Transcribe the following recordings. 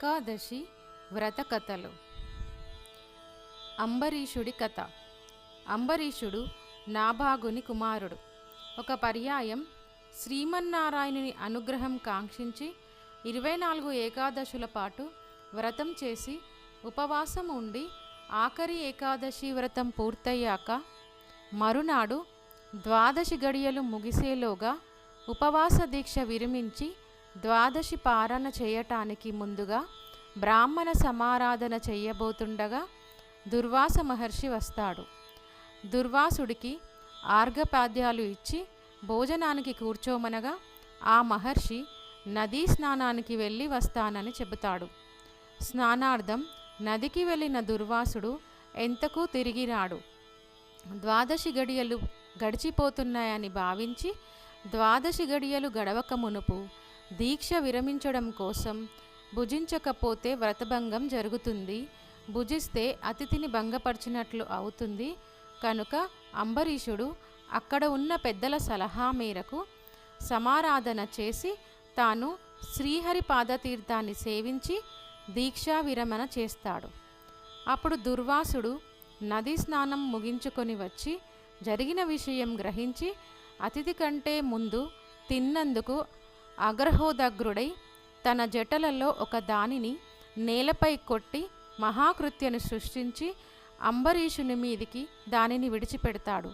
ఏకాదశి వ్రత కథలు. అంబరీషుడి కథ. అంబరీషుడు నాభాగుని కుమారుడు. ఒక పర్యాయం శ్రీమన్నారాయణుని అనుగ్రహం కాంక్షించి ఇరవై నాలుగు ఏకాదశుల పాటు వ్రతం చేసి ఉపవాసం ఉండి ఆఖరి ఏకాదశి వ్రతం పూర్తయ్యాక మరునాడు ద్వాదశి గడియలు ముగిసేలోగా ఉపవాస దీక్ష విరమించి ద్వాదశి పారణ చేయటానికి ముందుగా బ్రాహ్మణ సమారాధన చెయ్యబోతుండగా దుర్వాస మహర్షి వస్తాడు. దుర్వాసుడికి ఆర్ఘపాద్యాలు ఇచ్చి భోజనానికి కూర్చోమనగా ఆ మహర్షి నదీ స్నానానికి వెళ్ళి వస్తానని చెబుతాడు. స్నానార్థం నదికి వెళ్ళిన దుర్వాసుడు ఎంతకు తిరిగి రాడు ద్వాదశి గడియలు గడిచిపోతున్నాయని భావించి ద్వాదశి గడియలు గడవక మునుపు దీక్ష విరమించడం కోసం భుజించకపోతే వ్రతభంగం జరుగుతుంది. భుజిస్తే అతిథిని భంగపరిచినట్లు అవుతుంది. కనుక అంబరీషుడు అక్కడ ఉన్న పెద్దల సలహా మేరకు సమారాధన చేసి తాను శ్రీహరి పాదతీర్థాన్ని సేవించి దీక్షా విరమణ చేస్తాడు. అప్పుడు దుర్వాసుడు నదీ స్నానం ముగించుకొని వచ్చి జరిగిన విషయం గ్రహించి అతిథి కంటే ముందు తిన్నందుకు అగ్రహోదగ్రుడై తన జటలలో ఒక దానిని నేలపై కొట్టి మహాకృత్యను సృష్టించి అంబరీషుని మీదికి దానిని విడిచిపెడతాడు.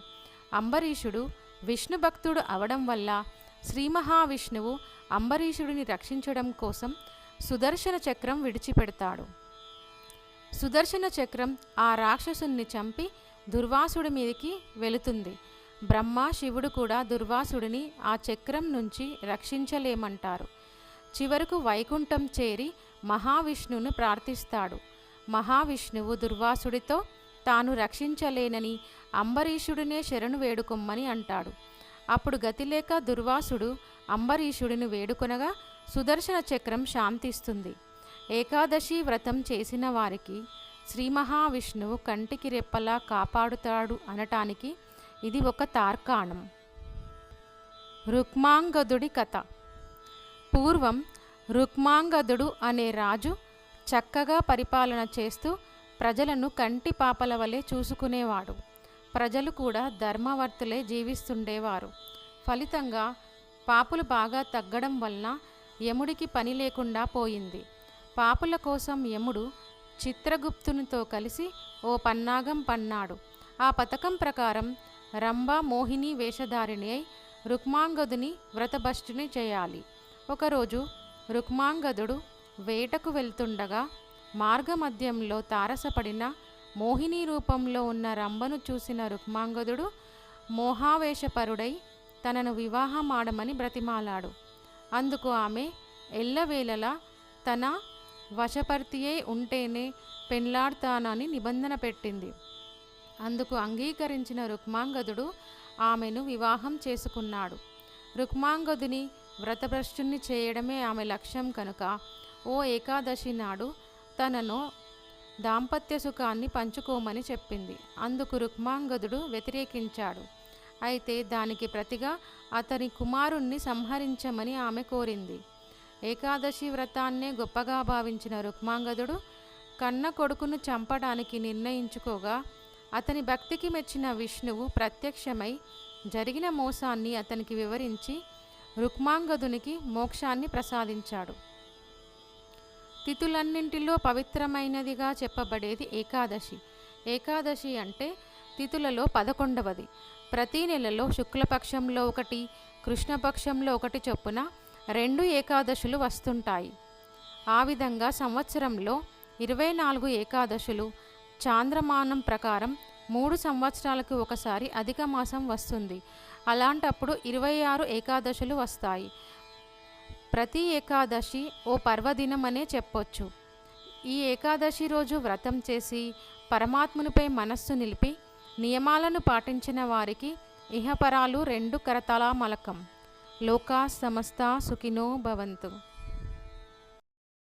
అంబరీషుడు విష్ణు భక్తుడు అవడం వల్ల శ్రీ మహావిష్ణువు అంబరీషుడిని రక్షించడం కోసం సుదర్శన చక్రం విడిచిపెడతాడు. సుదర్శన చక్రం ఆ రాక్షసుని చంపి దుర్వాసుడి మీదకి వెళుతుంది. బ్రహ్మ శివుడు కూడా దుర్వాసుడిని ఆ చక్రం నుంచి రక్షించలేమంటారు. చివరకు వైకుంఠం చేరి మహావిష్ణువును ప్రార్థిస్తాడు. మహావిష్ణువు దుర్వాసుడితో తాను రక్షించలేనని అంబరీషుడినే శరణు వేడుకొమ్మని అంటాడు. అప్పుడు గతిలేక దుర్వాసుడు అంబరీషుడిని వేడుకొనగా సుదర్శన చక్రం శాంతిస్తుంది. ఏకాదశి వ్రతం చేసిన వారికి శ్రీ మహావిష్ణువు కంటికి రెప్పలా కాపాడుతాడు అనటానికి ఇది ఒక తార్కాణం. రుక్మాంగదుడి కథ. పూర్వం రుక్మాంగదుడు అనే రాజు చక్కగా పరిపాలన చేస్తూ ప్రజలను కంటి పాపల వలె చూసుకునేవాడు. ప్రజలు కూడా ధర్మవర్తులే జీవిస్తుండేవారు. ఫలితంగా పాపులు బాగా తగ్గడం వలన యముడికి పని లేకుండా పోయింది. పాపుల కోసం యముడు చిత్రగుప్తునితో కలిసి ఓ పన్నాగం పన్నాడు. ఆ పథకం ప్రకారం రంభ మోహిని వేషధారిణి అయి రుక్మాంగదుని వ్రతభష్టిని చేయాలి. ఒకరోజు రుక్మాంగదుడు వేటకు వెళ్తుండగా మార్గమధ్యంలో తారసపడిన మోహిని రూపంలో ఉన్న రంభను చూసిన రుక్మాంగదుడు మోహావేశపరుడై తనను వివాహమాడమని బ్రతిమాలాడు. అందుకు ఆమె ఎల్లవేళలా తన వశపర్తియే ఉంటేనే పెండ్లాడతానని నిబంధన పెట్టింది. అందుకు అంగీకరించిన రుక్మాంగదుడు ఆమెను వివాహం చేసుకున్నాడు. రుక్మాంగదుని వ్రతభ్రష్టుని చేయడమే ఆమె లక్ష్యం కనుక ఓ ఏకాదశి నాడు తనను దాంపత్య సుఖాన్ని పంచుకోమని చెప్పింది. అందుకు రుక్మాంగదుడు వ్యతిరేకించాడు. అయితే దానికి ప్రతిగా అతని కుమారుణ్ణి సంహరించమని ఆమె కోరింది. ఏకాదశి వ్రతాన్నే గొప్పగా భావించిన రుక్మాంగదుడు కన్న కొడుకును చంపడానికి నిర్ణయించుకోగా అతని భక్తికి మెచ్చిన విష్ణువు ప్రత్యక్షమై జరిగిన మోసాన్ని అతనికి వివరించి రుక్మాంగదునికి మోక్షాన్ని ప్రసాదించాడు. తిథులన్నింటిలో పవిత్రమైనదిగా చెప్పబడేది ఏకాదశి. ఏకాదశి అంటే తిథులలో పదకొండవది. ప్రతి నెలలో శుక్లపక్షంలో ఒకటి కృష్ణపక్షంలో ఒకటి చొప్పున రెండు ఏకాదశులు వస్తుంటాయి. ఆ విధంగా సంవత్సరంలో ఇరవై నాలుగు ఏకాదశులు చాంద్రమానం ప్రకారం మూడు సంవత్సరాలకు ఒకసారి అధిక మాసం వస్తుంది. అలాంటప్పుడు ఇరవై ఆరు ఏకాదశులు వస్తాయి. ప్రతి ఏకాదశి ఓ పర్వదినమనే చెప్పొచ్చు. ఈ ఏకాదశి రోజు వ్రతం చేసి పరమాత్మునిపై మనస్సు నిలిపి నియమాలను పాటించిన వారికి ఇహపరాలు రెండు కరతలా మలకం లోకా సమస్త సుఖినో భవంతు.